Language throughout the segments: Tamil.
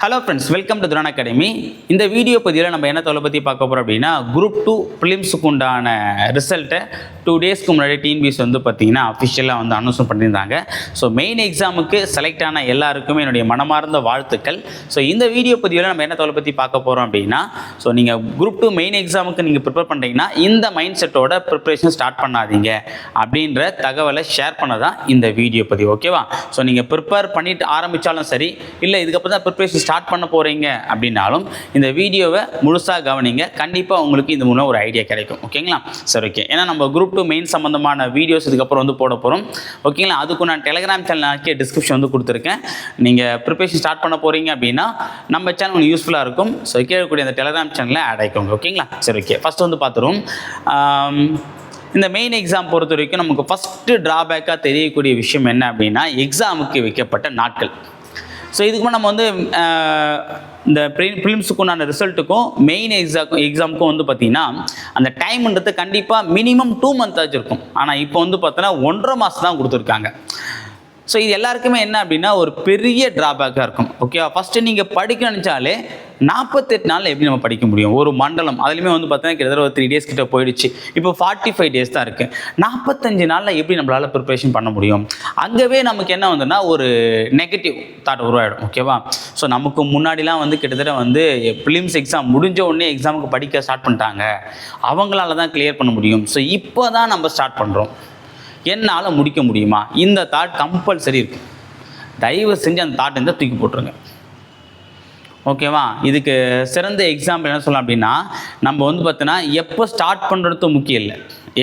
Hello friends welcome to Thuran academy இந்த வீடியோ பதிவில் நம்ம என்ன தொலை பற்றி பார்க்க போகிறோம் அப்படின்னா குரூப் டூ ஃபிலிம்ஸுக்கு உண்டான ரிசல்ட்டை டூ டேஸ்க்கு முன்னாடி டிஎன்பிஎஸ் வந்து பார்த்தீங்கன்னா அஃபிஷியலாக வந்து அனௌன்ஸ் பண்ணியிருந்தாங்க. ஸோ மெயின் எக்ஸாமுக்கு செலக்ட் ஆன எல்லாருக்குமே என்னுடைய மனமார்ந்த வாழ்த்துக்கள். ஸோ இந்த வீடியோ பதிவில் நம்ம என்ன தொலை பற்றி பார்க்க போகிறோம் அப்படின்னா ஸோ நீங்கள் குரூப் டூ மெயின் எக்ஸாமுக்கு நீங்கள் ப்ரிப்பேர் பண்ணுறீங்கன்னா இந்த மைண்ட் செட்டோட ப்ரிப்பரேஷன் ஸ்டார்ட் பண்ணாதீங்க அப்படின்ற தகவலை ஷேர் பண்ண தான் இந்த வீடியோ பதிவு ஓகேவா ஸோ நீங்கள் ப்ரிப்பேர் பண்ணிட்டு ஆரம்பித்தாலும் சரி இல்லை இதுக்கப்புறம் தான் ப்ரிப்பரேஷன் ஸ்டார்ட் பண்ண போகிறீங்க அப்படின்னாலும் இந்த வீடியோவை முழுசாக கவனிங்க. கண்டிப்பாக உங்களுக்கு இது மூலம் ஒரு ஐடியா கிடைக்கும். ஓகேங்களா சரி ஓகே ஏன்னா நம்ம குரூப் டூ மெயின் சம்மந்தமான வீடியோஸ் இதுக்கப்புறம் வந்து போட போகிறோம் ஓகேங்களா அதுக்கு நான் டெலிகிராம் சேனல் டிஸ்கிரிப்ஷன் வந்து கொடுத்துருக்கேன். நீங்கள் ப்ரிப்பரேஷன் ஸ்டார்ட் பண்ண போகிறீங்க அப்படின்னா நம்ம சேனல் உங்களுக்கு யூஸ்ஃபுல்லாக இருக்கும். ஸோ கேட்கக்கூடிய அந்த டெலிகிராம் சேனலில் ஆட் ஆகிக்கோங்க ஓகேங்களா சரி ஓகே ஃபஸ்ட் வந்து பார்த்துருவோம் இந்த மெயின் எக்ஸாம் பொறுத்த வரைக்கும் நமக்கு ஃபஸ்ட்டு ட்ராபேக்காக தெரியக்கூடிய விஷயம் என்ன அப்படின்னா எக்ஸாமுக்கு வைக்கப்பட்ட நாட்கள். ஸோ இதுக்கு நம்ம வந்து இந்த ப்ரி ப்ரிலிம்ஸுக்கு உண்டான ரிசல்ட்டுக்கும் மெயின் எக்ஸாம் எக்ஸாமுக்கும் வந்து பார்த்திங்கன்னா அந்த டைம்ன்றது கண்டிப்பாக மினிமம் டூ மந்த் ஆச்சு இருக்கும். ஆனால் இப்போ வந்து பார்த்தோன்னா ஒன்றரை மாதம் தான் கொடுத்துருக்காங்க. ஸோ இது எல்லாருக்குமே என்ன அப்படின்னா ஒரு பெரிய ட்ராபேக்காக இருக்கும். ஓகேவா ஃபஸ்ட்டு நீங்கள் படிக்க நினச்சாலே நாற்பத்தெட்டு நாளில் எப்படி நம்ம படிக்க முடியும்? ஒரு மண்டலம். அதுலேயுமே வந்து பார்த்தீங்கன்னா கிட்டத்தட்ட ஒரு த்ரீ டேஸ் கிட்ட போயிடுச்சு. இப்போ ஃபார்ட்டி ஃபைவ் டேஸ் தான் இருக்குது நாற்பத்தஞ்சு நாளில் எப்படி நம்மளால் ப்ரிப்பரேஷன் பண்ண முடியும்? அங்கவே நமக்கு என்ன வந்துன்னா ஒரு நெகட்டிவ் தாட் உருவாயிடும். ஓகேவா ஸோ நமக்கு முன்னாடிலாம் வந்து கிட்டத்தட்ட வந்து பிலிம்ஸ் எக்ஸாம் முடிஞ்ச உடனே எக்ஸாமுக்கு படிக்க ஸ்டார்ட் பண்ணிட்டாங்க. அவங்களால தான் கிளியர் பண்ண முடியும். ஸோ இப்போ தான் நம்ம ஸ்டார்ட் பண்ணுறோம் என்னால் முடிக்க முடியுமா? இந்த தாட் கம்பல்சரி இருக்குது தயவு செஞ்சு அந்த தாட் இருந்தால் தூக்கி போட்டுருங்க. ஓகேவா இதுக்கு சிறந்த எக்ஸாம்பிள் என்ன சொல்லலாம் அப்படின்னா நம்ம வந்து பார்த்தோன்னா எப்போ ஸ்டார்ட் பண்ணுறது முக்கியம் இல்லை.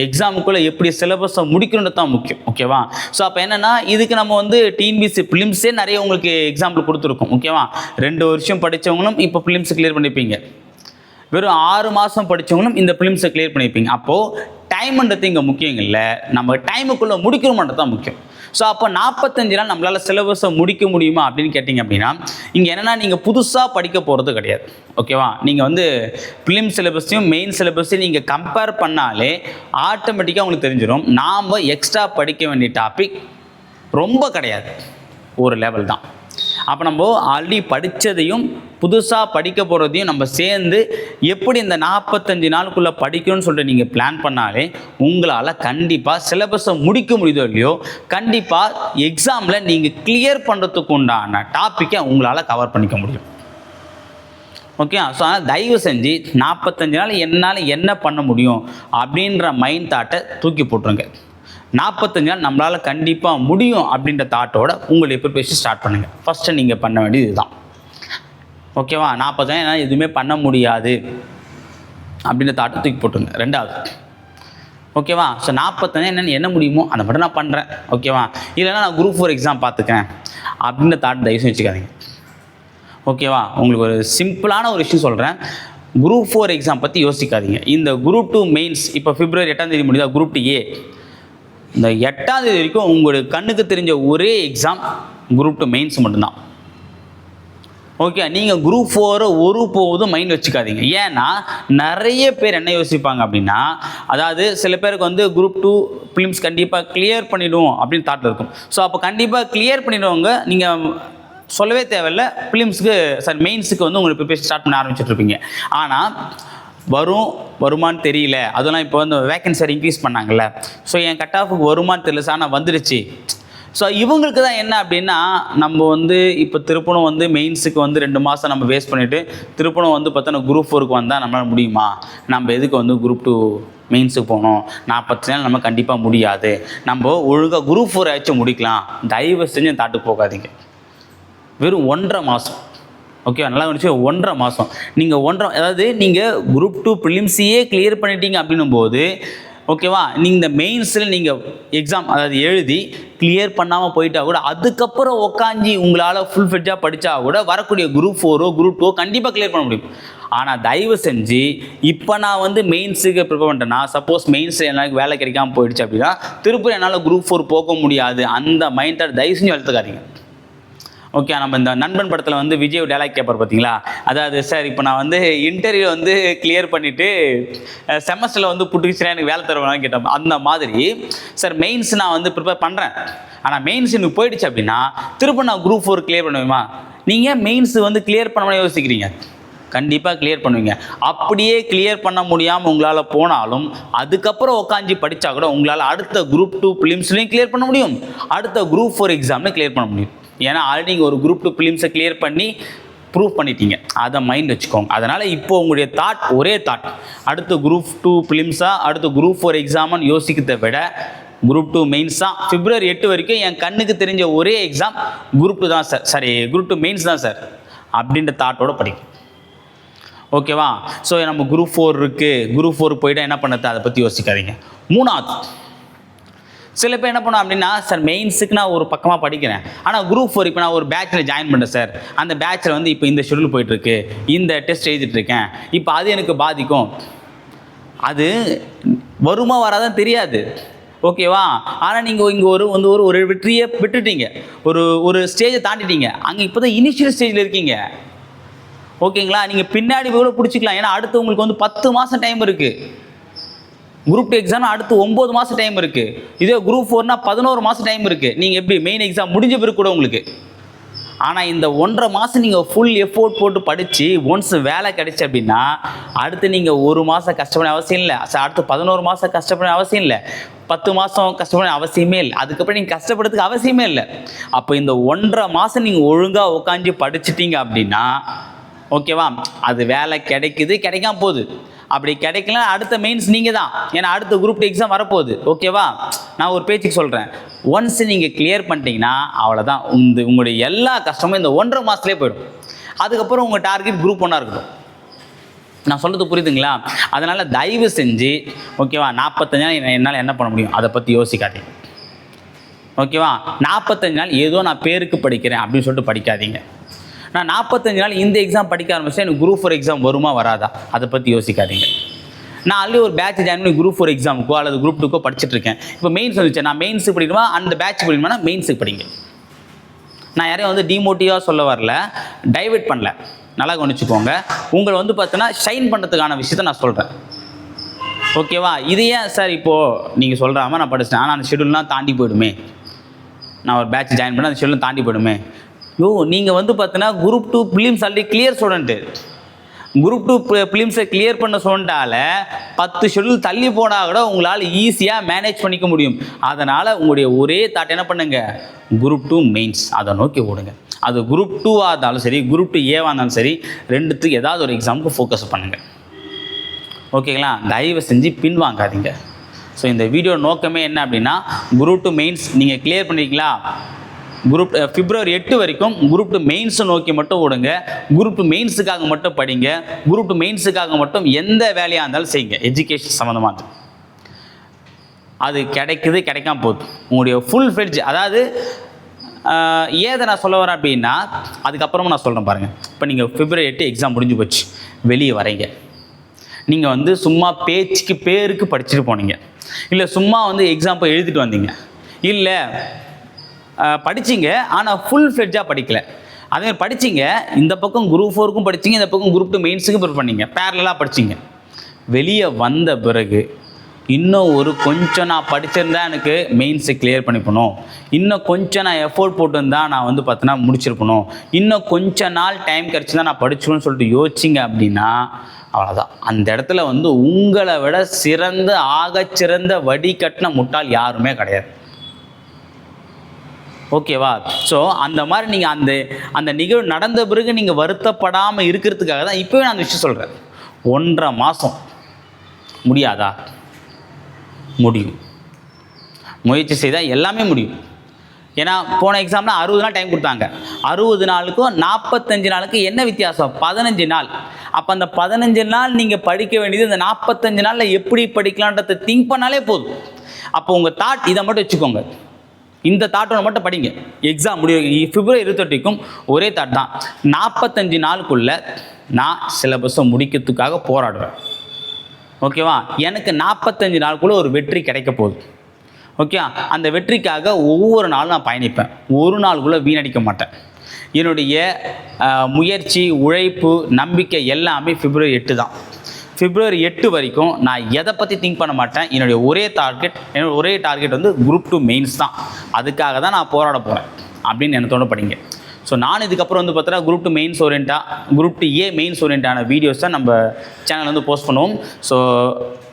எக்ஸாமுக்குள்ளே எப்படி சிலபஸை முடிக்கணுன்றது தான் முக்கியம். ஓகேவா ஸோ அப்போ என்னென்னா இதுக்கு நம்ம வந்து டிஎன்பிசி ஃபிலிம்ஸே நிறைய உங்களுக்கு எக்ஸாம்பிள் கொடுத்துருக்கோம். ஓகேவா ரெண்டு வருஷம் படித்தவங்களும் இப்போ ஃபிலிம்ஸ் கிளியர் பண்ணிப்பீங்க. வெறும் ஆறு மாதம் படித்தவங்களும் இந்த ஃபிலிம்ஸை கிளியர் பண்ணியிருப்பீங்க அப்போது டைம்ன்றது இங்கே முக்கியம் இல்லை. நம்ம டைமுக்குள்ளே முடிக்கணுமன்றது தான் முக்கியம். ஸோ அப்போ நாற்பத்தஞ்சு நாள் நம்மளால் சிலபஸை முடிக்க முடியுமா அப்படின்னு கேட்டிங்க அப்படின்னா இங்கே என்னென்னா நீங்கள் புதுசாக படிக்க போகிறது கிடையாது. ஓகேவா நீங்கள் வந்து ஃபிலிம் சிலபஸையும் மெயின் சிலபஸையும் நீங்கள் கம்பேர் பண்ணாலே ஆட்டோமேட்டிக்காக உங்களுக்கு தெரிஞ்சிடும் நாம் எக்ஸ்ட்ரா படிக்க வேண்டிய டாபிக் ரொம்ப கிடையாது. ஒரு லெவல் தான். அப்போ நம்ம ஆல்ரெடி படித்ததையும் புதுசாக படிக்க போகிறதையும் நம்ம சேர்ந்து எப்படி இந்த நாற்பத்தஞ்சு நாளுக்குள்ளே படிக்கணும்னு சொல்லிட்டு நீங்கள் பிளான் பண்ணாலே உங்களால் கண்டிப்பாக சிலபஸை முடிக்க முடியுதோ இல்லையோ கண்டிப்பாக எக்ஸாமில் நீங்கள் கிளியர் பண்ணுறதுக்கு உண்டான டாப்பிக்கை உங்களால் கவர் பண்ணிக்க முடியும். ஓகே ஸோ அதனால் தயவு செஞ்சு நாற்பத்தஞ்சு நாள் என்னால் என்ன பண்ண முடியும் அப்படின்ற மைண்ட் தாட்டை தூக்கி போட்டுருங்க. நாற்பத்தஞ்சு நாள் நம்மளால் கண்டிப்பாக முடியும் அப்படின்ற தாட்டோட உங்களுடைய ப்ரிப்பரேஷன் ஸ்டார்ட் பண்ணுங்கள் ஃபஸ்ட்டு நீங்கள் பண்ண வேண்டியது இதுதான். ஓகேவா நாற்பத்தஞ்சு என்னால் எதுவுமே பண்ண முடியாது அப்படின்ற தாட்டை தூக்கி போட்டுருங்க. ரெண்டாவது. ஓகேவா ஸோ நாற்பத்தஞ்சு என்னென்னு என்ன முடியுமோ அதை மட்டும் நான் பண்ணுறேன் ஓகேவா இல்லைன்னா நான் குரூப் ஃபோர் எக்ஸாம் பார்த்துக்கிறேன் அப்படின்ற தாட் தயவு வச்சுக்காதீங்க. ஓகேவா உங்களுக்கு ஒரு சிம்பிளான ஒரு விஷயம் சொல்கிறேன் குரூப் ஃபோர் எக்ஸாம் பற்றி யோசிக்காதீங்க. இந்த குரூப் டூ மெயின்ஸ் இப்போ பிப்ரவரி எட்டாம் தேதி முடியுதா? குரூப் டூ ஏ இந்த எட்டாவது வரைக்கும் உங்களுடைய கண்ணுக்கு தெரிஞ்ச ஒரே எக்ஸாம் குரூப் டூ மெயின்ஸ் மட்டும்தான். ஓகே நீங்கள் குரூப் ஃபோரை ஒரு போதும் மைண்ட் வச்சுக்காதீங்க. ஏன்னா நிறைய பேர் என்ன யோசிப்பாங்க அப்படின்னா அதாவது சில பேருக்கு வந்து குரூப் டூ ஃபிலிம்ஸ் கண்டிப்பாக கிளியர் பண்ணிவிடும் அப்படின்னு தாட்டில் இருக்கும். ஸோ அப்போ கண்டிப்பாக கிளியர் பண்ணிடுவவங்க நீங்கள் சொல்லவே தேவையில்ல ஃபிலிம்ஸுக்கு சாரி மெயின்ஸுக்கு வந்து உங்களுக்கு ப்ரிப்பேர் ஸ்டார்ட் பண்ண ஆரம்பிச்சிட்டு இருப்பீங்க. ஆனால் வரும் வருமான்னு தெரியல. அதெல்லாம் இப்போ வந்து வேக்கன்சி இன்க்ரீஸ் பண்ணாங்கல்ல. ஸோ என் கட் ஆஃபுக்கு வருமான்னு தெரியல சார் நான் வந்துடுச்சு. ஸோ இவங்களுக்கு தான் என்ன அப்படின்னா நம்ம வந்து இப்போ திருப்பணம் வந்து மெயின்ஸுக்கு வந்து ரெண்டு மாதம் நம்ம வேஸ்ட் பண்ணிவிட்டு திருப்பணம் வந்து பார்த்தோன்னா குரூப் ஃபோருக்கு வந்தால் நம்மளால் முடியுமா? நம்ம எதுக்கு வந்து குரூப் டூ மெயின்ஸுக்கு போகணும்? நாற்பத்தி நாள் நம்ம கண்டிப்பாக முடியாது. நம்ம ஒழுங்காக குரூப் ஃபோர் ஆச்சும் முடிக்கலாம். தயவு செஞ்சு அந்த தாட்டுக்கு போகாதீங்க. வெறும் ஒன்றரை மாதம் ஓகே நல்லா இருந்துச்சு ஒன்றரை மாதம் நீங்கள் ஒன்றரை அதாவது நீங்கள் குரூப் டூ ப்ரிலிம்ஸையே கிளியர் பண்ணிட்டீங்க அப்படின்னும் போது ஓகேவா நீங்கள் இந்த மெயின்ஸில் நீங்கள் எக்ஸாம் அதாவது எழுதி கிளியர் பண்ணாமல் போயிட்டா கூட அதுக்கப்புறம் உட்காந்து உங்களால் ஃபுல் ஃபிட்ஜாக படித்தா கூட வரக்கூடிய குரூப் ஃபோரோ குரூப் டூ கண்டிப்பாக கிளியர் பண்ண முடியும். ஆனால் தயவு செஞ்சு இப்போ நான் வந்து மெயின்ஸுக்கு ப்ரிப்பேர் பண்ணிட்டேன்னா சப்போஸ் மெயின்ஸில் எனக்கு வேலை கிடைக்காமல் போயிடுச்சு அப்படின்னா திருப்பி என்னால் குரூப் ஃபோர் போக முடியாது. அந்த மைண்ட் தயவு செஞ்சு வளர்த்துக்காதீங்க. ஓகே நம்ம இந்த நண்பன் படத்தில் வந்து விஜய் டேலாக் கேட்பார் பார்த்தீங்களா அதாவது சார் இப்போ நான் வந்து இன்டர்வியூ வந்து கிளியர் பண்ணிவிட்டு செமஸ்டரில் வந்து புட்டுக்கிச்சுனா எனக்கு வேலை தருவாங்க கேட்டேன் அந்த மாதிரி சார் மெயின்ஸ் நான் வந்து ப்ரிப்பேர் பண்ணுறேன் ஆனால் மெயின்ஸ் எனக்கு போயிடுச்சு அப்படின்னா திரும்ப நான் குரூப் ஃபோர் கிளியர் பண்ணுவேமா நீங்கள் மெயின்ஸ் வந்து கிளியர் பண்ண யோசிக்கிறீங்க? கண்டிப்பாக கிளியர் பண்ணுவீங்க. அப்படியே கிளியர் பண்ண முடியாமல் உங்களால் போனாலும் அதுக்கப்புறம் உட்காந்து படித்தா கூட உங்களால் அடுத்த குரூப் டூ ஃபிலிம்ஸ்லையும் கிளியர் பண்ண முடியும். அடுத்த குரூப் ஃபோர் எக்ஸாம்லையும் கிளியர் பண்ண முடியும். ஏன்னா ஆல்ரெடி நீங்கள் ஒரு குரூப் டூ ஃபிலிம்ஸை கிளியர் பண்ணி ப்ரூவ் பண்ணிட்டீங்க. அதை மைண்ட் வச்சுக்கோங்க. அதனால் இப்போ உங்களுடைய தாட் ஒரே தாட் அடுத்து குரூப் டூ ஃபிலிம்ஸா அடுத்து குரூப் ஃபோர் எக்ஸாம்னு யோசிக்கிறதை விட குரூப் டூ மெயின்ஸ் தான் பிப்ரவரி எட்டு வரைக்கும் என் கண்ணுக்கு தெரிஞ்ச ஒரே எக்ஸாம் குரூப் டூ தான் sir sorry group two mains தான் சார் அப்படின்ற தாட்டோட படிக்கும் ஓகேவா ஸோ நம்ம குரூப் ஃபோர் இருக்குது குரூப் ஃபோர் போயிட்டால் என்ன பண்ணுறது? அதை பற்றி யோசிக்காதீங்க. மூணாவது சில பேர் என்ன பண்ணுவோம் அப்படின்னா சார் மெயின்ஸுக்கு நான் ஒரு பக்கமாக படிக்கிறேன். ஆனால் குரூப் ஃபோர் இப்போ நான் ஒரு பேட்சில் ஜாயின் பண்ணேன் சார். அந்த பேட்சில் வந்து இப்போ இந்த ஷெடியூல் போயிட்டுருக்கு. இந்த டெஸ்ட் எழுதிட்டு இருக்கேன் இப்போ அது எனக்கு பாதிக்கும். அது வருமா வராதான் தெரியாது. ஓகேவா ஆனால் நீங்கள் இங்கே ஒரு வந்து ஒரு ஒரு வெற்றியை விட்டுட்டீங்க ஒரு ஒரு ஸ்டேஜை தாண்டிட்டீங்க. அங்கே இப்போ தான் இனிஷியல் ஸ்டேஜில் இருக்கீங்க. ஓகேங்களா நீங்கள் பின்னாடி கூட பிடிச்சிக்கலாம். ஏன்னா அடுத்து உங்களுக்கு வந்து பத்து மாதம் டைம் இருக்குது குரூப் டூ எக்ஸாம் அடுத்து ஒம்பது மாதம் டைம் இருக்குது இதே குரூப் ஃபோர்னா பதினோரு மாதம் டைம் இருக்குது நீங்கள் எப்படி மெயின் எக்ஸாம் முடிஞ்ச பிறகு கூட உங்களுக்கு. ஆனால் இந்த ஒன்றரை மாதம் நீங்கள் ஃபுல் எஃபோர்ட் போட்டு படித்து ஒன்ஸ் வேலை கிடைச்சி அப்படின்னா அடுத்து நீங்கள் ஒரு மாதம் கஷ்டப்பட அவசியம் இல்லை. அடுத்து பதினோரு மாதம் கஷ்டப்பட அவசியம் இல்லை. பத்து மாதம் கஷ்டப்பட அவசியமே இல்லை. அதுக்கப்புறம் நீங்கள் கஷ்டப்படுறதுக்கு அவசியமே இல்லை. அப்போ இந்த ஒன்றரை மாதம் நீங்கள் ஒழுங்காக உட்காந்து படிச்சிட்டீங்க அப்படின்னா ஓகேவா அது வேலை கிடைக்குது கிடைக்காம போகுது. அப்படி கிடைக்கல அடுத்த மெயின்ஸ் நீங்கள் தான் ஏன்னா அடுத்த குரூப் எக்ஸாம் வரப்போகுது. ஓகேவா நான் ஒரு பேச்சுக்கு சொல்கிறேன் ஒன்ஸ் நீங்கள் கிளியர் பண்ணிட்டீங்கன்னா அவ்வளோதான் இந்த உங்களுடைய எல்லா கஷ்டமும் இந்த ஒன்றரை மாதத்துலேயே போயிடும். அதுக்கப்புறம் உங்கள் டார்கெட் குரூப் ஒன்றா இருக்கட்டும். நான் சொல்கிறது புரியுதுங்களா? அதனால் தயவு செஞ்சு ஓகேவா நாற்பத்தஞ்சு நாள் என்னால் என்ன பண்ண முடியும்? அதை பற்றி யோசிக்காதீங்க. ஓகேவா நாற்பத்தஞ்சு நாள் ஏதோ நான் பேருக்கு படிக்கிறேன் அப்படின்னு சொல்லிட்டு படிக்காதீங்க. நான் நாற்பத்தஞ்சு நாள் இந்த எக்ஸாம் படிக்க ஆரம்பிச்சா எனக்கு குரூப் ஃபோர் எக்ஸாம் வருமா வராதா? அதை பற்றி யோசிக்காதீங்க. நான் ஆல்ரெடி ஒரு பேட்ச் ஜாயின் பண்ணி குரூப் ஃபோர் எக்ஸாமுக்கோ அல்லது குரூப் டூக்கோ படிச்சுட்டு இருக்கேன். இப்போ மெயின்ஸ் வந்துச்சு நான் மெயின்ஸுக்கு படிக்கணுமா? அந்த பேட்ச் படிக்கணுமா மெயின்ஸுக்கு படிங்க. நான் யாரையும் வந்து டிமோட்டிவாக சொல்ல வரல. டைவெர்ட் பண்ணல. நல்லா கவனிச்சுக்கோங்க. உங்களை வந்து பார்த்தீங்கன்னா ஷைன் பண்ணுறதுக்கான விஷயத்த நான் சொல்கிறேன் ஓகேவா இது ஏன் சார் இப்போது நீங்கள் சொல்கிறாம நான் படிச்சிட்டேன். ஆனால் அந்த ஷெடியூல்லாம் தாண்டி போயிடுமே. நான் ஒரு பேட்ச் ஜாயின் பண்ணேன் அந்த ஷெடியூல் தாண்டி போயிடுமே. யோ நீங்கள் வந்து பார்த்தீங்கன்னா group two prelims already clear student group two ஃபிலிம்ஸை clear பண்ண சொன்னால பத்து ஷெடியூல் தள்ளி போனால் கூட உங்களால் ஈஸியாக மேனேஜ் பண்ணிக்க முடியும். அதனால் உங்களுடைய ஒரே தாட் என்ன பண்ணுங்க? குரூப் டூ மெயின்ஸ் அதை நோக்கி ஓடுங்க. அது குரூப் டூவாக இருந்தாலும் சரி குரூப் டூ ஏவாக இருந்தாலும் சரி ரெண்டுத்துக்கு ஏதாவது ஒரு எக்ஸாமுக்கு ஃபோக்கஸ் பண்ணுங்கள் ஓகேங்களா தயவு செஞ்சு பின்வாங்காதீங்க. ஸோ இந்த வீடியோ நோக்கமே என்ன அப்படின்னா குரூப் டூ மெயின்ஸ் நீங்கள் கிளியர் பண்ணிருக்கீங்களா? குரூப் பிப்ரவரி எட்டு வரைக்கும் குரூப் டூ மெயின்ஸை நோக்கி மட்டும் ஓடுங்க. குரூப் டூ மெயின்ஸுக்காக மட்டும் படிங்க. குரூப் டூ மெயின்ஸுக்காக மட்டும் எந்த வேலையாக இருந்தாலும் செய்யுங்க. எஜுகேஷன் சம்மந்தமாக அது கிடைக்குது கிடைக்காம போகுது. உங்களுடைய ஃபுல் ஃபெட்ஜ் அதாவது ஏதை நான் சொல்ல வரேன் அப்படின்னா அதுக்கப்புறமா நான் சொல்கிறேன் பாருங்கள் இப்போ நீங்கள் பிப்ரவரி எட்டு எக்ஸாம் முடிஞ்சு போச்சு. வெளியே வரீங்க. நீங்கள் வந்து சும்மா பேச்சுக்கு பேருக்கு படிச்சுட்டு போனீங்க. இல்லை சும்மா வந்து எக்ஸாம் போய் எழுதிட்டு வந்தீங்க. இல்லை படிச்சிங்க ஆனால் ஃபுல் ஃப்ளெட்ஜாக படிக்கல. அதே மாதிரி படிச்சீங்க இந்த பக்கம் குரூப் ஃபோருக்கும் படிச்சீங்க இந்த பக்கம் குரூப் டூ மெயின்ஸுக்கும் ப்ரிப்பேர் பண்ணிங்க. பேரலாக படிச்சீங்க. வெளியே வந்த பிறகு இன்னும் ஒரு கொஞ்சம் நான் படிச்சிருந்தா எனக்கு மெயின்ஸை கிளியர் பண்ணிப்பணும் இன்னும் கொஞ்சம் நான் எஃபோர்ட் போட்டிருந்தா நான் வந்து பார்த்தோன்னா முடிச்சிருக்கணும். இன்னும் கொஞ்ச நாள் டைம் கிடச்சிருந்தா நான் படிச்சுக்கணும்னு சொல்லிட்டு யோசிச்சிங்க அப்படின்னா அவ்வளோதான் அந்த இடத்துல வந்து உங்களை விட சிறந்த ஆகச்சிறந்த வடிகட்டின முட்டாள் யாருமே கிடையாது. ஓகேவா ஸோ அந்த மாதிரி நீங்கள் அந்த அந்த நிகழ்வு நடந்த பிறகு நீங்கள் வருத்தப்படாமல் இருக்கிறதுக்காக தான் இப்போவே நான் அந்த விஷயம் சொல்கிறேன் ஒன்றரை மாதம் முடியாதா? முடியும். முயற்சி செய்தால் எல்லாமே முடியும். ஏன்னா போன எக்ஸாமில் அறுபது நாள் டைம் கொடுத்தாங்க. அறுபது நாளுக்கும் நாற்பத்தஞ்சு நாளுக்கு என்ன வித்தியாசம்? பதினஞ்சு நாள். அப்போ அந்த பதினஞ்சு நாள் நீங்கள் படிக்க வேண்டியது இந்த நாற்பத்தஞ்சு நாளில் எப்படி படிக்கலான்றதை திங்க் பண்ணாலே போதும். அப்போ உங்கள் தாட் இதை மட்டும் வச்சுக்கோங்க. இந்த தாட்டோட மட்டும் படிங்க. எக்ஸாம் முடிவு பிப்ரவரி இருபத்தெட்டுக்கும் ஒரே தாட் தான். நாற்பத்தஞ்சு நாளுக்குள்ள நான் சிலபஸை முடிக்கிறதுக்காக போராடுவேன். ஓகேவா எனக்கு நாற்பத்தஞ்சு நாளுக்குள்ள ஒரு வெற்றி கிடைக்க போகுது. ஓகே அந்த வெற்றிக்காக ஒவ்வொரு நாளும் நான் பயணிப்பேன். ஒரு நாளுக்குள்ளே வீணடிக்க மாட்டேன். என்னுடைய முயற்சி உழைப்பு நம்பிக்கை எல்லாமே பிப்ரவரி எட்டு தான். பிப்ரவரி எட்டு வரைக்கும் நான் எதை பற்றி திங்க் பண்ண மாட்டேன். என்னுடைய ஒரே டார்கெட் என்னோட ஒரே டார்கெட் வந்து குரூப் டூ மெயின்ஸ் தான். அதுக்காக தான் நான் போராட போகிறேன் அப்படின்னு எனத்தோட படிங்க. ஸோ நான் இதுக்கப்புறம் வந்து பார்த்தீங்கன்னா குரூப் டூ மெயின்ஸ் ஓரியண்டாக குரூப் டூ ஏ மெயின்ஸ் ஓரியண்டான வீடியோஸ் தான் நம்ம சேனல் வந்து போஸ்ட் பண்ணுவோம். ஸோ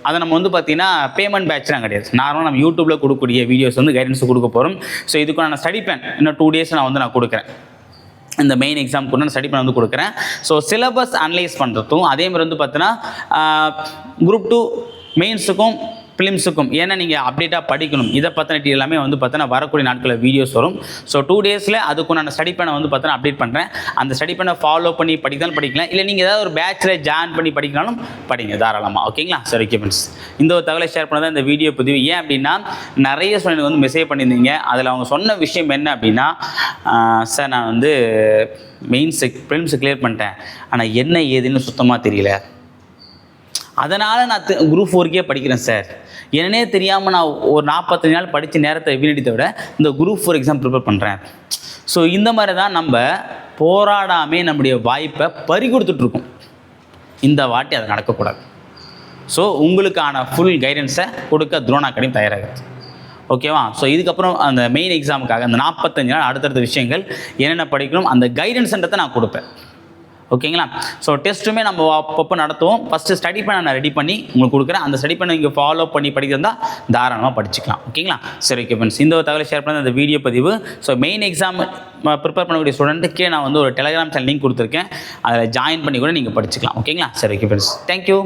அதை நம்ம வந்து பார்த்தீங்கன்னா பேமெண்ட் பேட்ச்லாம் கிடையாது. நார்மலாக நம்ம யூடியூப்பில் கொடுக்கக்கூடிய வீடியோஸ் வந்து கைடன்ஸ் கொடுக்க போகிறோம் ஸோ இதுக்கு நான் ஸ்டடி பிளான் இன்னும் டூ டேஸ் நான் வந்து நான் கொடுக்குறேன். இந்த மெயின் எக்ஸாம் கூட நான் ஸ்டடி பண்ண வந்து கொடுக்குறேன். ஸோ சிலபஸ் அனலைஸ் பண்ணுறதும் அதே மாதிரி வந்து பார்த்தீங்கன்னா குரூப் டூ மெயின்ஸுக்கும் ஃபிலிம்ஸுக்கும் ஏன்னா நீங்கள் அப்டேட்டாக படிக்கணும். இதை பற்றின எல்லாமே வந்து பார்த்தீங்கன்னா வரக்கூடிய நாட்களில் வீடியோஸ் வரும். ஸோ டூ டேஸில் அதுக்கு நான் ஸ்டடி பண்ண வந்து பார்த்தீங்கன்னா அப்டேட் பண்ணுறேன் அந்த ஸ்டடி பண்ண ஃபாலோ பண்ணி படிக்கலாம் படிக்கலாம். இல்லை நீங்கள் ஏதாவது ஒரு பேச்சில் ஜாயின் பண்ணி படிக்கலாலும் படிங்க தாராளமாக ஓகேங்களா சரி ஓகே ஃப்ரெண்ட்ஸ் இந்த ஒரு தகவலை ஷேர் பண்ணதான் இந்த வீடியோ பதிவு. ஏன் அப்படின்னா நிறைய ஸ்டூடெண்ட் வந்து மெசேஜ் பண்ணியிருந்தீங்க. அதில் அவங்க சொன்ன விஷயம் என்ன அப்படின்னா சார் நான் வந்து மெயின்ஸு ஃபிலிம்ஸு கிளியர் பண்ணிட்டேன். ஆனால் என்ன ஏதுன்னு சுத்தமாக தெரியல. அதனால் நான் குரூப் ஃபோருக்கே படிக்கிறேன் சார் என்னன்னே தெரியாமல் நான் ஒரு நாற்பத்தஞ்சு நாள் படித்த நேரத்தை வீணடித்த விட இந்த குரூப் ஃபார் எக்ஸாம் ப்ரிப்பேர் பண்ணுறேன் ஸோ இந்த மாதிரி தான் நம்ம போராடாமே நம்முடைய வாய்ப்பை பறி கொடுத்துட்ருக்கோம் இந்த வாட்டி அது நடக்கக்கூடாது. ஸோ உங்களுக்கான ஃபுல் கைடன்ஸை கொடுக்க துரோணா அகாடமி தயாராகுது ஓகேவா ஸோ இதுக்கப்புறம் அந்த மெயின் எக்ஸாமுக்காக அந்த நாற்பத்தஞ்சு நாள் அடுத்தடுத்த விஷயங்கள் என்னென்ன படிக்கணும் அந்த கைடன்ஸ்ன்றதை நான் கொடுப்பேன். ஓகேங்களா? ஸோ டெஸ்ட்டுமே நம்ம அப்பப்போ நடத்துவோம். ஃபஸ்ட்டு ஸ்டடி பண்ண நான் ரெடி பண்ணி உங்களுக்கு கொடுக்குறேன். அந்த ஸ்டடி பண்ண நீங்கள் ஃபாலோ பண்ணி படிக்கிறதா தாராளமாக படிச்சுக்கலாம். ஓகேங்களா? சரி ஓகே ஃப்ரெண்ட்ஸ் இந்த ஒரு தகவலை ஷேர் பண்ண அந்த வீடியோ பதிவு. ஸோ மெயின் எக்ஸாம் ப்ரிப்பேர் பண்ணக்கூடிய ஸ்டூடெண்ட்டுக்கே நான் வந்து ஒரு டெலிகிராம் சேனல் லிங்க் கொடுத்துருக்கேன். அதில் ஜாயின் பண்ணி கூட நீங்கள் படிச்சுக்கலாம். ஓகேங்களா? சரி ஓகே ஃப்ரெண்ட்ஸ் தேங்க்யூ